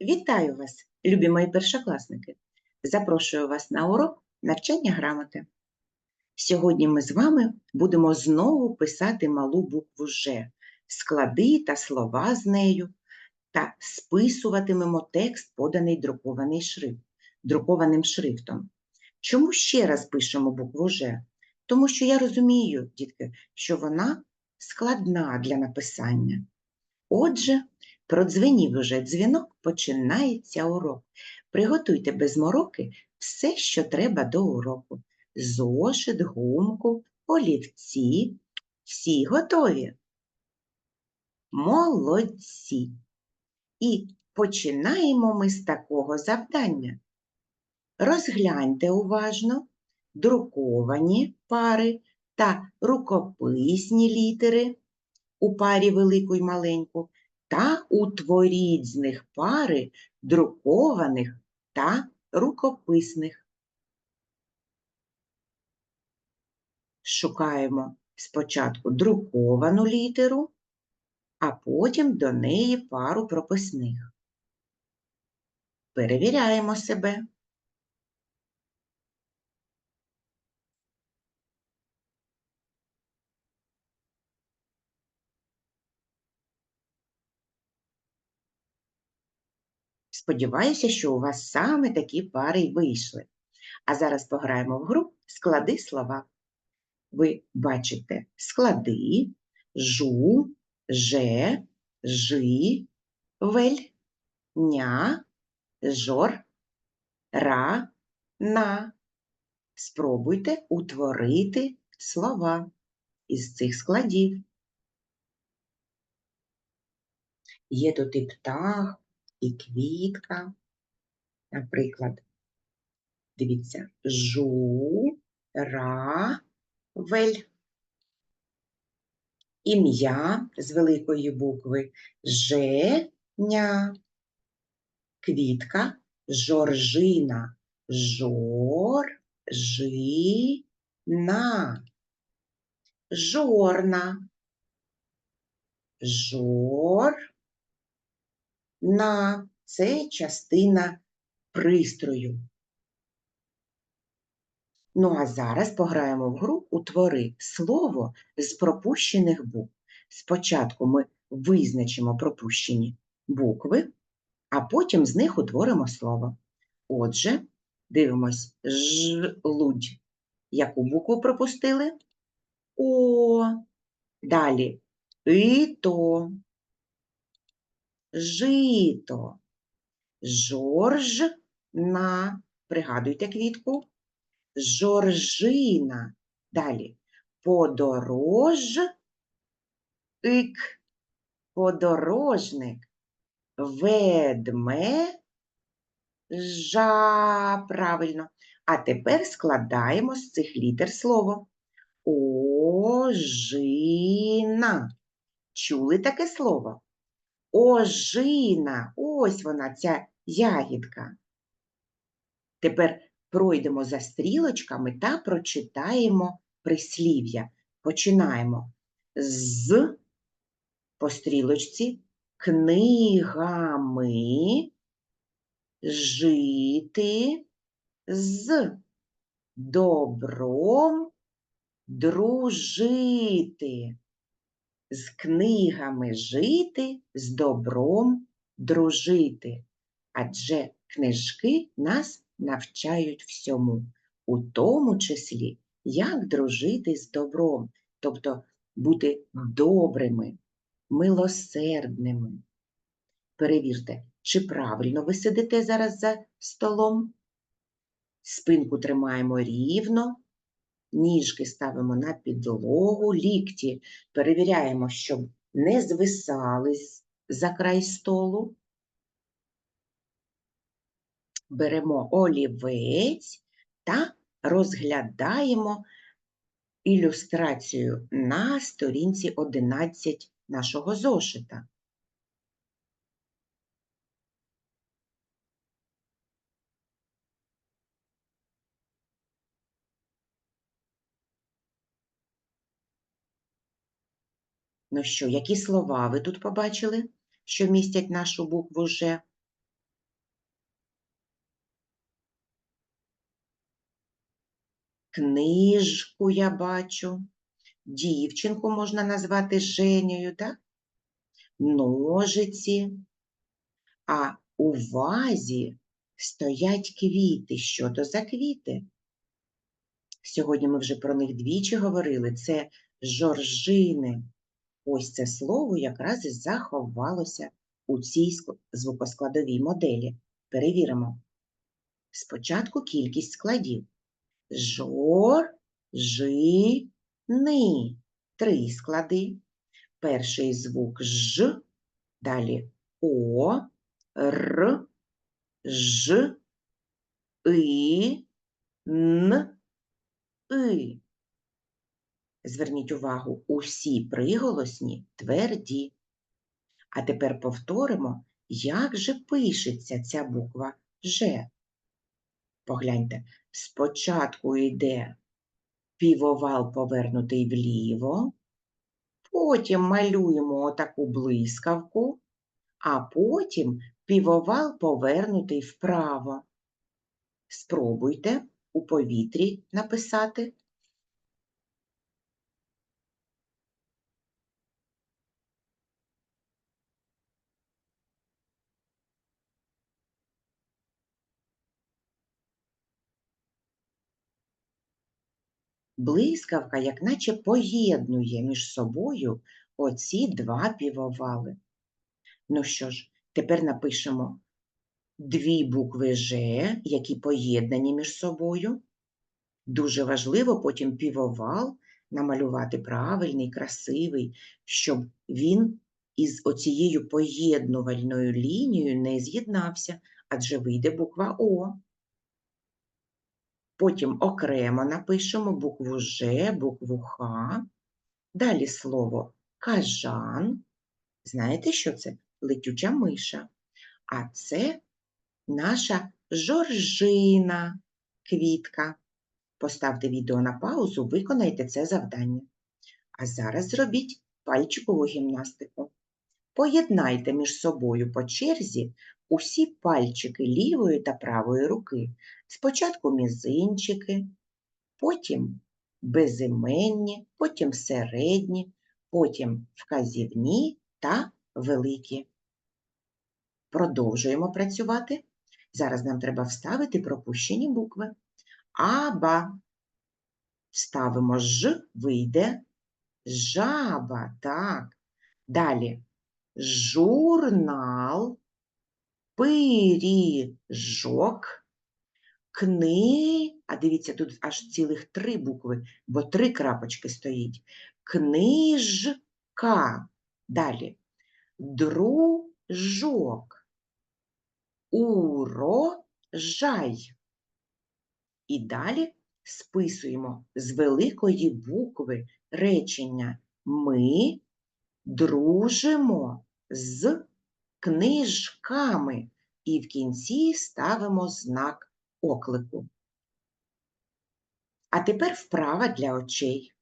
Вітаю вас, любі мої першокласники! Запрошую вас на урок навчання грамоти. Сьогодні ми з вами будемо знову писати малу букву Ж, склади та слова з нею, та списуватимемо текст, поданий друкований шрифт, друкованим шрифтом. Чому ще раз пишемо букву Ж? Тому що я розумію, дітки, що вона складна для написання. Отже, Продзвенів уже дзвінок, починається урок. Приготуйте без мороки все, що треба до уроку. Зошит, гумку, олівці. Всі готові? Молодці. І починаємо ми з такого завдання. Розгляньте уважно друковані пари та рукописні літери у парі велику й маленьку та утворіть з них пари друкованих та рукописних. Шукаємо спочатку друковану літеру, а потім до неї пару прописних. Перевіряємо себе. Сподіваюся, що у вас саме такі пари й вийшли. А зараз пограємо в гру склади слова. Ви бачите склади жу, же, жи, вель, ня, жор, ра, на. Спробуйте утворити слова із цих складів. Є тут і птах, і квітка. Наприклад, дивіться, жу, ра, вель. Ім'я з великої букви Женя. Квітка жоржина. Жор-жи-на. Жорна. Жор на це частина пристрою. Ну, а зараз пограємо в гру утвори слово з пропущених букв. Спочатку ми визначимо пропущені букви, а потім з них утворимо слово. Отже, дивимось жлудь. Яку букву пропустили? О. Далі ито жито, жорж на, пригадуйте квітку, жоржина. Далі подорож, ик, подорожник, ведме, жа, правильно. А тепер складаємо з цих літер слово. Ожина. Чули таке слово? Ожина. Ось вона, ця ягідка. Тепер пройдемо за стрілочками та прочитаємо прислів'я. Починаємо з по стрілочці книгами жити з добром дружити з книгами жити, з добром дружити. Адже книжки нас навчають всьому, у тому числі, як дружити з добром, тобто бути добрими, милосердними. Перевірте, чи правильно ви сидите зараз за столом? Спинку тримаємо рівно, ніжки ставимо на підлогу, лікті перевіряємо, щоб не звисали за край столу. Беремо олівець та розглядаємо ілюстрацію на сторінці 11 нашого зошита. Ну що, які слова ви тут побачили, що містять нашу букву Ж? Книжку я бачу. Дівчинку можна назвати Женєю, так? Ножиці. А у вазі стоять квіти. Що то за квіти? Сьогодні ми вже про них двічі говорили: це жоржини. Ось це слово якраз і заховалося у цій звукоскладовій моделі. Перевіримо. Спочатку кількість складів. Жор, жи, ни. Три склади. Перший звук ж, далі о, р, ж, и, н, и. Зверніть увагу, усі приголосні тверді. А тепер повторимо, як же пишеться ця буква Ж. Погляньте, спочатку йде півовал повернутий вліво, потім малюємо отаку блискавку, а потім півовал повернутий вправо. Спробуйте у повітрі написати. Блискавка, як наче поєднує між собою оці два півовали. Ну що ж, тепер напишемо дві букви Ж, які поєднані між собою. Дуже важливо потім півовал намалювати правильний, красивий, щоб він із оцією поєднувальною лінією не з'єднався, адже вийде буква О. Потім окремо напишемо букву Ж, букву Х. Далі слово кажан. Знаєте, що це? Летюча миша. А це наша жоржина квітка. Поставте відео на паузу, виконайте це завдання. А зараз зробіть пальчикову гімнастику. Поєднайте між собою по черзі усі пальчики лівої та правої руки. Спочатку мізинчики, потім безіменні, потім середні, потім вказівні та великі. Продовжуємо працювати. Зараз нам треба вставити пропущені букви. Аба. Ставимо ж, вийде жаба, так. Далі журнал, пиріжок, кни, а дивіться, тут аж цілих три букви, бо три крапочки стоїть. Книжка. Далі. Дружок. Урожай. І далі списуємо з великої букви речення Ми дружимо з книжками і в кінці ставимо знак оклику. А тепер вправа для очей.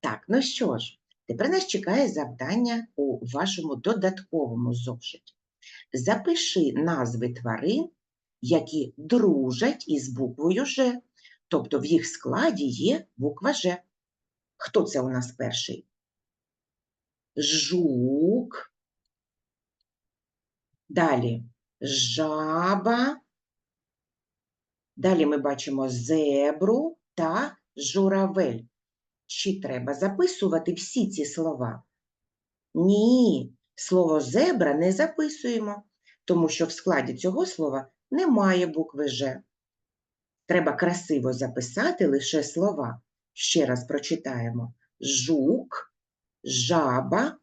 Так, ну що ж, тепер нас чекає завдання у вашому додатковому зошиті. Запиши назви тварин, які дружать із буквою Ж, тобто в їх складі є буква Ж. Хто це у нас перший? Жук. Далі жаба. Далі ми бачимо зебру та журавель. Чи треба записувати всі ці слова? Ні, слово зебра не записуємо, тому що в складі цього слова немає букви Ж. Треба красиво записати лише слова. Ще раз прочитаємо: жук, жаба,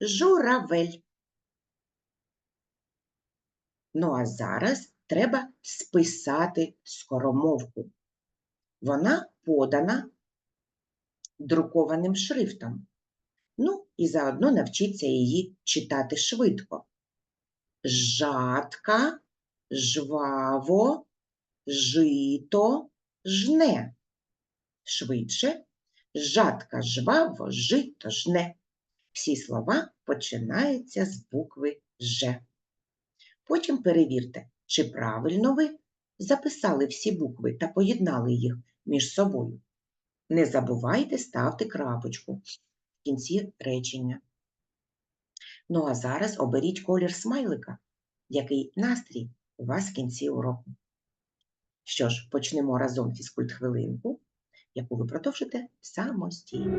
журавель. Ну а зараз треба списати скоромовку. Вона подана друкованим шрифтом. Ну, і заодно навчіться її читати швидко. Жатка, жваво, жито, жне. Швидше. жатка жваво, жито жне. Всі слова починаються з букви Ж. Потім перевірте, чи правильно ви записали всі букви та поєднали їх між собою. Не забувайте ставити крапочку кінці речення. Ну а зараз оберіть колір смайлика, який настрій у вас в кінці уроку. Що ж, почнемо разом фізкульт-хвилинку, яку ви продовжите самостійно.